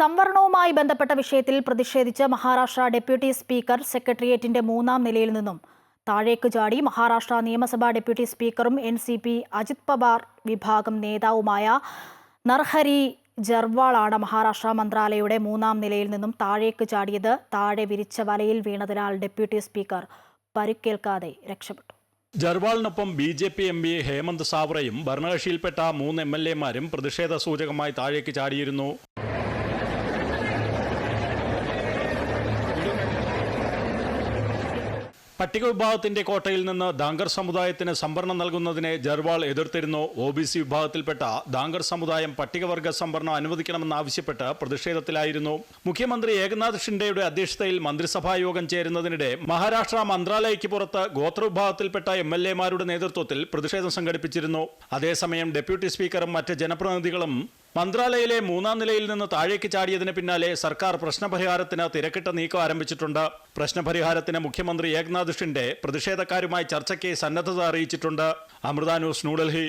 സംവരണവുമായി ബന്ധപ്പെട്ട വിഷയത്തിൽ പ്രതിഷേധിച്ച് മഹാരാഷ്ട്ര ഡെപ്യൂട്ടി സ്പീക്കർ സെക്രട്ടേറിയറ്റിന്റെ മൂന്നാം നിലയിൽ നിന്നും താഴേക്ക് ചാടി മഹാരാഷ്ട്ര നിയമസഭാ ഡെപ്യൂട്ടി സ്പീക്കറും N C P Ajit Pawar വിഭാഗം നേതാവുമായ നർഹരി ജർവാളാണ് മഹാരാഷ്ട്ര മന്ത്രാലയയുടെ മൂന്നാം നിലയിൽ നിന്നും താഴേക്ക് ചാടിയത്. താഴെ വിരിച്ച വലയിൽ വീണതിനാൽ ഡെപ്യൂട്ടി സ്പീക്കർ പരുക്കേൽക്കാതെ രക്ഷപ്പെട്ടു. ജർവാളിനൊപ്പം B J P M P Hemant സാവറയും ഭരണകക്ഷിയിൽപ്പെട്ട മൂന്ന് എം എൽ എമാരും പ്രതിഷേധ സൂചകമായി താഴേക്ക് ചാടിയിരുന്നു. പട്ടിക വിഭാഗത്തിന്റെ കോട്ടയിൽ നിന്ന് ദാങ്കർ സമുദായത്തിന് സംവരണം നൽകുന്നതിനെ ജർവാൾ എതിർത്തിരുന്നു. ഒ ബി സി വിഭാഗത്തിൽപ്പെട്ട ദാങ്കർ സമുദായം പട്ടികവർഗ സംവരണം അനുവദിക്കണമെന്നാവശ്യപ്പെട്ട് പ്രതിഷേധത്തിലായിരുന്നു. മുഖ്യമന്ത്രി ഏകനാഥ് ഷിൻഡെയുടെ അധ്യക്ഷതയിൽ മന്ത്രിസഭാ യോഗം ചേരുന്നതിനിടെ മഹാരാഷ്ട്ര മന്ത്രാലയയ്ക്ക് പുറത്ത് ഗോത്രവിഭാഗത്തിൽപ്പെട്ട എം എൽ എമാരുടെ നേതൃത്വത്തിൽ പ്രതിഷേധം സംഘടിപ്പിച്ചിരുന്നു. അതേസമയം ഡെപ്യൂട്ടി സ്പീക്കറും മറ്റ് ജനപ്രതിനിധികളും മന്ത്രാലയയിലെ മൂന്നാം നിലയിൽ നിന്ന് താഴേക്ക് ചാടിയതിന് പിന്നാലെ സർക്കാർ പ്രശ്നപരിഹാരത്തിന് തിരക്കിട്ട നീക്കം ആരംഭിച്ചിട്ടുണ്ട്. പ്രശ്നപരിഹാരത്തിന് മുഖ്യമന്ത്രി ഏക്നാഥ് ഷിൻഡെ പ്രതിഷേധക്കാരുമായി ചർച്ചയ്ക്ക് സന്നദ്ധത അറിയിച്ചിട്ടുണ്ട്. അമൃത ന്യൂസ് ന്യൂഡൽഹി.